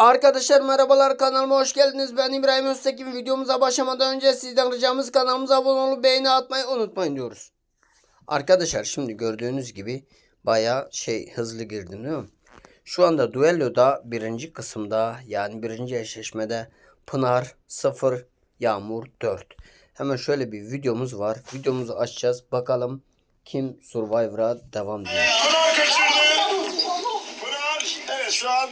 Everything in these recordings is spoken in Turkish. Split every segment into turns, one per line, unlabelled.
Arkadaşlar merhabalar kanalıma hoş geldiniz. Ben İbrahim Öztekin. Videomuza başlamadan önce sizden ricamız kanalımıza abone olup beğeni atmayı unutmayın diyoruz. Arkadaşlar şimdi gördüğünüz gibi baya şey hızlı girdim değil mi? Şu anda duelloda birinci kısımda yani birinci eşleşmede Pınar 0 Yağmur 4. Hemen şöyle bir videomuz var. Videomuzu açacağız. Bakalım kim Survivor'a devam ediyor.
Pınar kaçırdı. Pınar evet şu an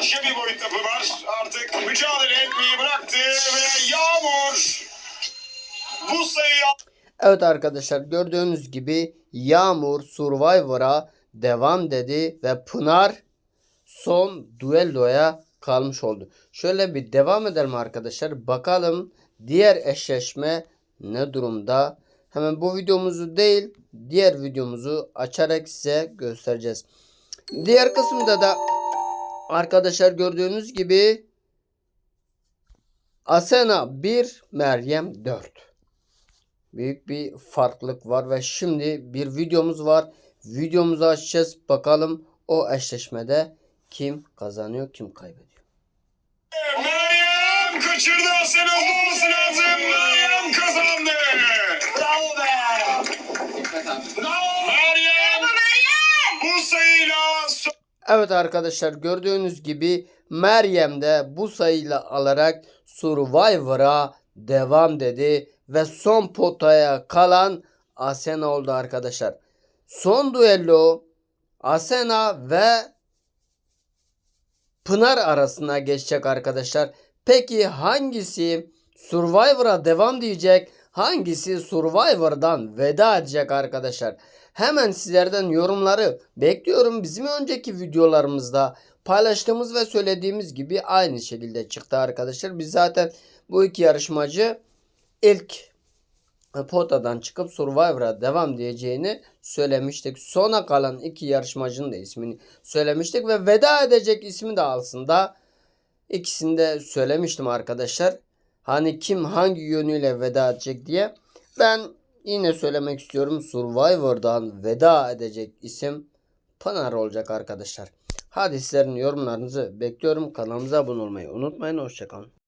başka bir boyutta Pınar artık mücadele etmeyi bıraktı ve Yağmur bu sayıyı
Evet arkadaşlar gördüğünüz gibi Yağmur Survivor'a devam dedi ve Pınar son duelloya kalmış oldu. Şöyle bir devam edelim arkadaşlar. Bakalım diğer eşleşme ne durumda? Hemen bu videomuzu değil diğer videomuzu açarak size göstereceğiz. Diğer kısımda da arkadaşlar gördüğünüz gibi Asena 1 Meryem 4 büyük bir farklılık var ve şimdi bir videomuz var. Videomuzu açacağız. Bakalım o eşleşmede kim kazanıyor, kim kaybediyor.
Meryem kaçırdı Asena olması lazım. Meryem kazandı. Bravo be. Bravo Meryem. Bu sayıyla son-
Evet arkadaşlar gördüğünüz gibi Meryem de bu sayıyla alarak Survivor'a devam dedi ve son potaya kalan Asena oldu arkadaşlar. Son duello Asena ve Pınar arasında geçecek arkadaşlar. Peki hangisi Survivor'a devam diyecek? Hangisi Survivor'dan veda edecek arkadaşlar? Hemen sizlerden yorumları bekliyorum. Bizim önceki videolarımızda paylaştığımız ve söylediğimiz gibi aynı şekilde çıktı arkadaşlar. Biz zaten bu iki yarışmacı ilk potadan çıkıp Survivor'a devam diyeceğini söylemiştik. Sona kalan iki yarışmacının da ismini söylemiştik ve veda edecek ismi de aslında ikisini de söylemiştim arkadaşlar. Hani kim hangi yönüyle veda edecek diye. Ben yine söylemek istiyorum. Survivor'dan veda edecek isim Pınar olacak arkadaşlar. Hadi sizlerin yorumlarınızı bekliyorum. Kanalımıza abone olmayı unutmayın. Hoşçakalın.